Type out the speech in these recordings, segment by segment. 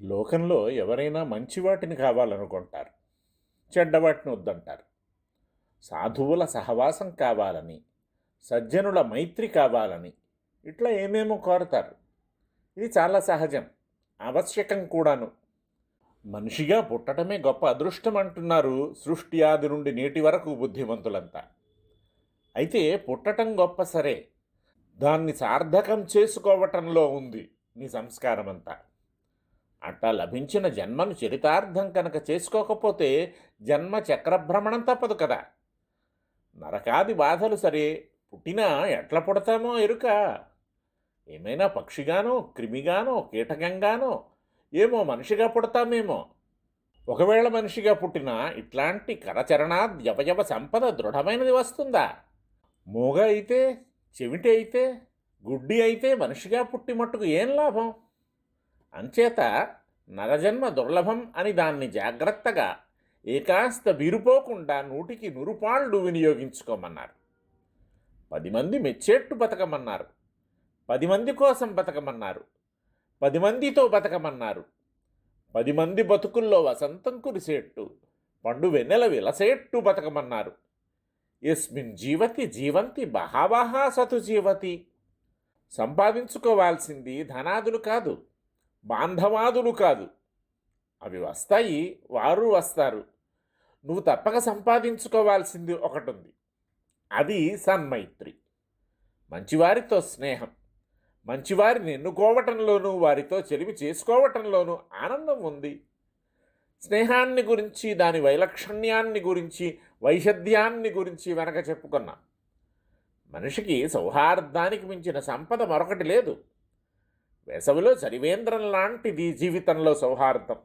లోకంలో ఎవరైనా మంచి వాటిని కావాలనుకుంటారు చెడ్డవాటిని వద్దంటారు. సాధువుల సహవాసం కావాలని సజ్జనుల మైత్రి కావాలని ఇట్లా ఏమేమో కోరతారు. ఇది చాలా సహజం ఆవశ్యకం కూడాను. మనిషిగా పుట్టడమే గొప్ప అదృష్టం అంటున్నారు సృష్టి ఆది నుండి నేటి వరకు బుద్ధిమంతులంతా. అయితే పుట్టటం గొప్ప సరే దాన్ని సార్థకం చేసుకోవటంలో ఉంది నీ సంస్కారమంతా. అంతా అట్టా లభించిన జన్మను చరితార్థం కనుక చేసుకోకపోతే జన్మ చక్రభ్రమణం తప్పదు కదా. నరకాది బాధలు సరే పుట్టినా ఎట్లా పుడతామో ఎరుక? ఏమైనా పక్షిగానో క్రిమిగానో కీటకంగానో ఏమో మనిషిగా పుడతామేమో. ఒకవేళ మనిషిగా పుట్టినా ఇట్లాంటి కరచరణాద్యవయవ సంపద దృఢమైనది వస్తుందా? మూగ అయితే చెవిటి అయితే గుడ్డి అయితే మనిషిగా పుట్టి మట్టుకు ఏం లాభం? అంచేత నరజన్మ దుర్లభం అని దాన్ని జాగ్రత్తగా ఏకాస్త విరుపోకుండా నూటికి నురుపాళ్ళు వినియోగించుకోమన్నారు. పది మంది మెచ్చేట్టు బతకమన్నారు. పది మంది కోసం బతకమన్నారు. పది మందితో బతకమన్నారు. పది మంది బతుకుల్లో వసంతం కురిసేట్టు పండు వెన్నెల విలసేట్టు బతకమన్నారు. ఎస్మిన్ జీవతి జీవంతి బహాబహా సతు జీవతి. సంపాదించుకోవాల్సింది ధనాదులు కాదు. బాంధవాదులు కాదు. అవి వస్తాయి వారు వస్తారు. నువ్వు తప్పక సంపాదించుకోవాల్సింది ఒకటి ఉంది అది సన్మైత్రి. మంచివారితో స్నేహం. మంచివారిని ఎన్నుకోవటంలోనూ వారితో చెలిమి చేసుకోవటంలోనూ ఆనందం ఉంది. స్నేహాన్ని గురించి దాని వైలక్షణ్యాన్ని గురించి వైషధ్యాన్ని గురించి వెనక చెప్పుకున్నాం. మనిషికి సౌహార్దానికి మించిన సంపద మరొకటి లేదు. వేసవిలో చరివేంద్రం లాంటిది జీవితంలో సౌహార్దం.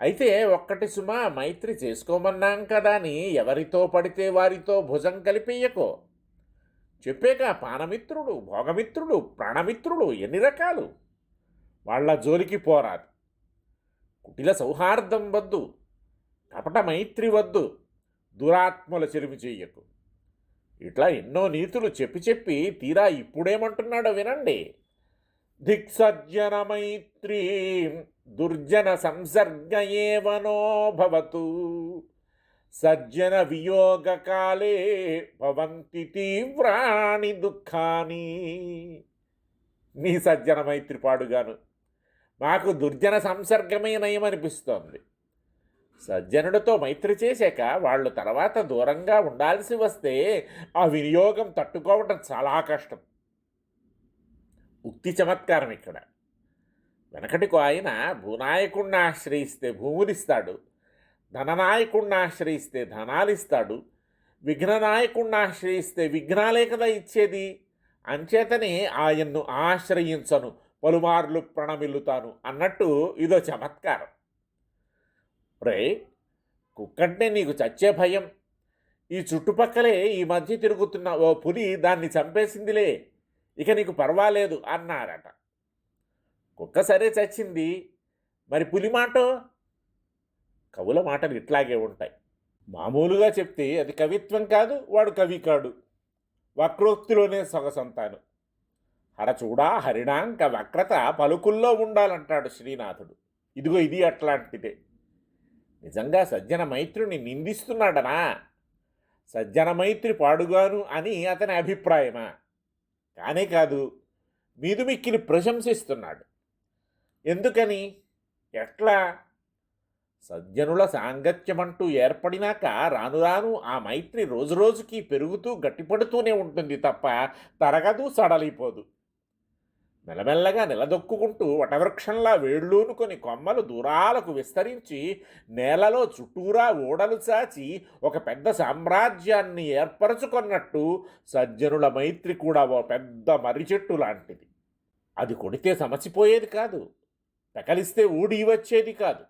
అయితే ఒక్కటి సుమా మైత్రి చేసుకోమన్నాం కదా అని ఎవరితో పడితే వారితో భుజం కలిపేయకో. చెప్పాక పానమిత్రుడు భోగమిత్రుడు ప్రాణమిత్రుడు ఎన్ని రకాలు? వాళ్ళ జోలికి పోరాదు. కుటిల సౌహార్దం వద్దు. కపట మైత్రి వద్దు. దురాత్మల చెలిమి చెయ్యకు ఇట్లా ఎన్నో నీతులు చెప్పి చెప్పి తీరా ఇప్పుడేమంటున్నాడో వినండి. దిక్సజ్జనమైత్రీ దుర్జన సంసర్గయేవనో భవతు సజ్జన వియోగకాలే భవంతి తీవ్రాణి దుఃఖాని. నీ సజ్జన మైత్రి పాడుగాను. మాకు దుర్జన సంసర్గమే నయమనిపిస్తోంది. సజ్జనుడితో మైత్రి చేశాక వాళ్ళు తర్వాత దూరంగా ఉండాల్సి వస్తే ఆ వినియోగం తట్టుకోవటం చాలా కష్టం. ఉక్తి చమత్కారం ఇక్కడ. వెనకటికు ఆయన భూనాయకుణ్ణి ఆశ్రయిస్తే భూములిస్తాడు ధననాయకుణ్ణి ఆశ్రయిస్తే ధనాలిస్తాడు విఘ్ననాయకుణ్ణి ఆశ్రయిస్తే విఘ్నాలే కదా ఇచ్చేది. అంచేతనే ఆయన్ను ఆశ్రయించను పలుమార్లు ప్రణమిల్లుతాను అన్నట్టు ఇదో చమత్కారం. రే కుక్కంటే నీకు చచ్చే భయం. ఈ చుట్టుపక్కలే ఈ మధ్య తిరుగుతున్న ఓ పులి దాన్ని చంపేసిందిలే. ఇక నీకు పర్వాలేదు అన్నారట. కుక్క సరే చచ్చింది. మరి పులి మాట? కవుల మాటలు ఇట్లాగే ఉంటాయి. మామూలుగా చెప్తే అది కవిత్వం కాదు వాడు కవి కాడు. వక్రోక్తిలోనే సొగసంతాను. హరచూడా హరిణాంక వక్రత పలుకుల్లో ఉండాలంటాడు శ్రీనాథుడు. ఇదిగో ఇది అట్లాంటిదే. నిజంగా సజ్జన మైత్రుని నిందిస్తున్నాడనా? సజ్జన మైత్రి పాడుగాను అని అతని అభిప్రాయమా? కానే కాదు మీదుమిక్కిని ప్రశంసిస్తున్నాడు. ఎందుకని? ఎట్లా? సజ్జనుల సాంగత్యమంటూ ఏర్పడినాక రాను రాను ఆ మైత్రి రోజురోజుకి పెరుగుతూ గట్టిపడుతూనే ఉంటుంది తప్ప తరగదు సడలిపోదు. మెల్లమెల్లగా నిలదొక్కుంటూ వటవృక్షంలా వేళ్ళూనుకొని కొమ్మలు దూరాలకు విస్తరించి నేలలో చుట్టూరా ఓడలు చాచి ఒక పెద్ద సామ్రాజ్యాన్ని ఏర్పరచుకున్నట్టు సజ్జనుల మైత్రి కూడా ఓ పెద్ద మర్రి చెట్టు లాంటిది. అది కొడితే సమసిపోయేది కాదు పెకలిస్తే ఊడి వచ్చేది కాదు.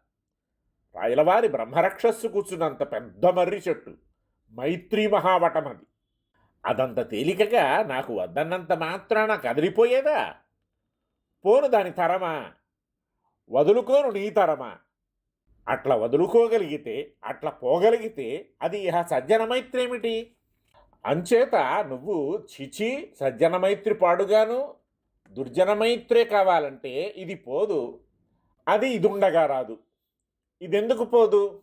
రాయలవారి బ్రహ్మరక్షస్సు కూర్చున్నంత పెద్ద మర్రి చెట్టు మైత్రి మహావటమది. అదంత తేలికగా నాకు వద్దన్నంత మాత్రాన కదిలిపోయేదా? పోను దాని తరమా. వదులుకోను నీ తరమా. అట్లా వదులుకోగలిగితే అట్లా పోగలిగితే అది ఇహ సజ్జన మైత్రేమిటి అంచేత నువ్వు చిచి సజ్జన మైత్రి పాడుగాను దుర్జన మైత్రే కావాలంటే ఇది పోదు. అది ఇదుండగా రాదు. ఇదెందుకు పోదు?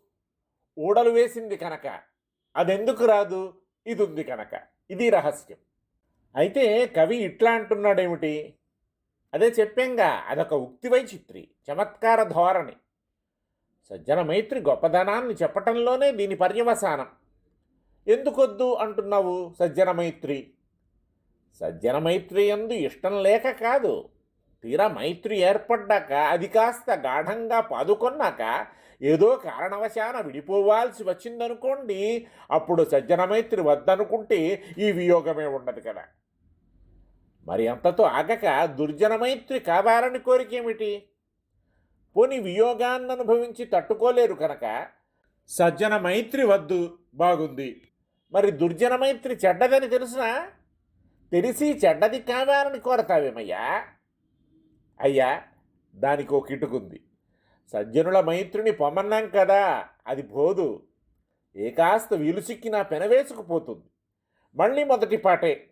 ఊడలు వేసింది కనుక. అదెందుకు రాదు? ఇది ఉంది కనుక. ఇది రహస్యం. అయితే కవి ఇట్లా అంటున్నాడేమిటి? అదే చెప్పాంగా అదొక ఉక్తి వైచిత్రి చమత్కార ధోరణి. సజ్జన మైత్రి గొప్పదనాన్ని చెప్పటంలోనే దీని పర్యవసానం. ఎందుకొద్దు అంటున్నావు సజ్జన మైత్రి? సజ్జన మైత్రి ఎందు ఇష్టం లేక కాదు. తీరా మైత్రి ఏర్పడ్డాక అది కాస్త గాఢంగా పాదుకొన్నాక ఏదో కారణవశాన విడిపోవాల్సి వచ్చిందనుకోండి అప్పుడు సజ్జన మైత్రి వద్దనుకుంటే ఈ వియోగమే ఉండదు కదా. మరి అంతతో ఆగక దుర్జన మైత్రి కావాలని కోరికేమిటి పోని వియోగాన్ననుభవించి తట్టుకోలేరు కనుక సజ్జన మైత్రి వద్దు బాగుంది. మరి దుర్జన మైత్రి చెడ్డదని తెలుసునా? తెలిసి చెడ్డది కావాలని కోరతావేమయ్యా? అయ్యా దానికి ఒక కిటుకుంది. సజ్జనుల మైత్రిని పొమ్మన్నాం కదా అది పోదు. ఏ కాస్త వీలు సిక్కినా పెనవేసుకుపోతుంది. మళ్ళీ మొదటి పాటే.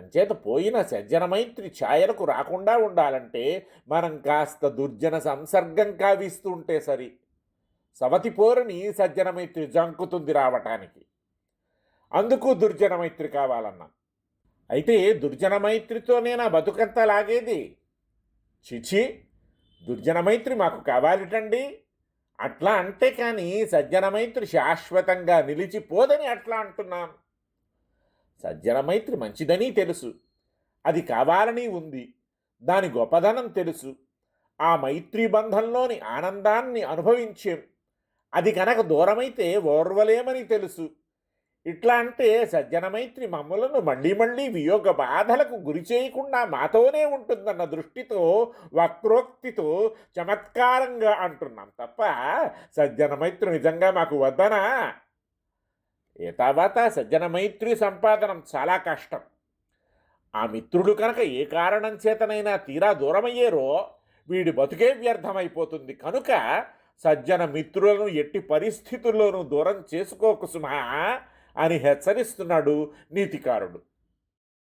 అంచేత పోయిన సజ్జన మైత్రి ఛాయలకు రాకుండా ఉండాలంటే మనం కాస్త దుర్జన సంసర్గం కావిస్తుంటే సరి. సవతి పోరుని సజ్జన మైత్రి జంకుతుంది రావటానికి. అందుకు దుర్జన మైత్రి కావాలన్నా. అయితే దుర్జన మైత్రితోనే నా బతుకంతా లాగేది? చిచి దుర్జన మైత్రి మాకు కావాలిటండి. అట్లా అంటే కానీ సజ్జన మైత్రి శాశ్వతంగా నిలిచిపోదని అట్లా అంటున్నాను. సజ్జన మైత్రి మంచిదని తెలుసు. అది కావాలని ఉంది. దాని గొప్పదనం తెలుసు. ఆ మైత్రి బంధంలోని ఆనందాన్ని అనుభవించేం. అది కనుక దూరమైతే ఓర్వలేమని తెలుసు. ఇట్లా అంటే సజ్జన మైత్రి మమ్మలను మళ్ళీ మళ్ళీ వియోగ బాధలకు గురి చేయకుండా మాతోనే ఉంటుందన్న దృష్టితో వక్రోక్తితో చమత్కారంగా అంటున్నాం తప్ప సజ్జన మైత్రి నిజంగా మాకు వద్దనా? తర్వాత సజ్జన మైత్రి సంపాదనం చాలా కష్టం. ఆ మిత్రుడు కనుక ఏ కారణం చేతనైనా తీరా దూరమయ్యేరో వీడి బతుకే వ్యర్థమైపోతుంది. కనుక సజ్జన మిత్రులను ఎట్టి పరిస్థితుల్లోనూ దూరం చేసుకోకు సుమా అని హెచ్చరిస్తున్నాడు నీతికారుడు.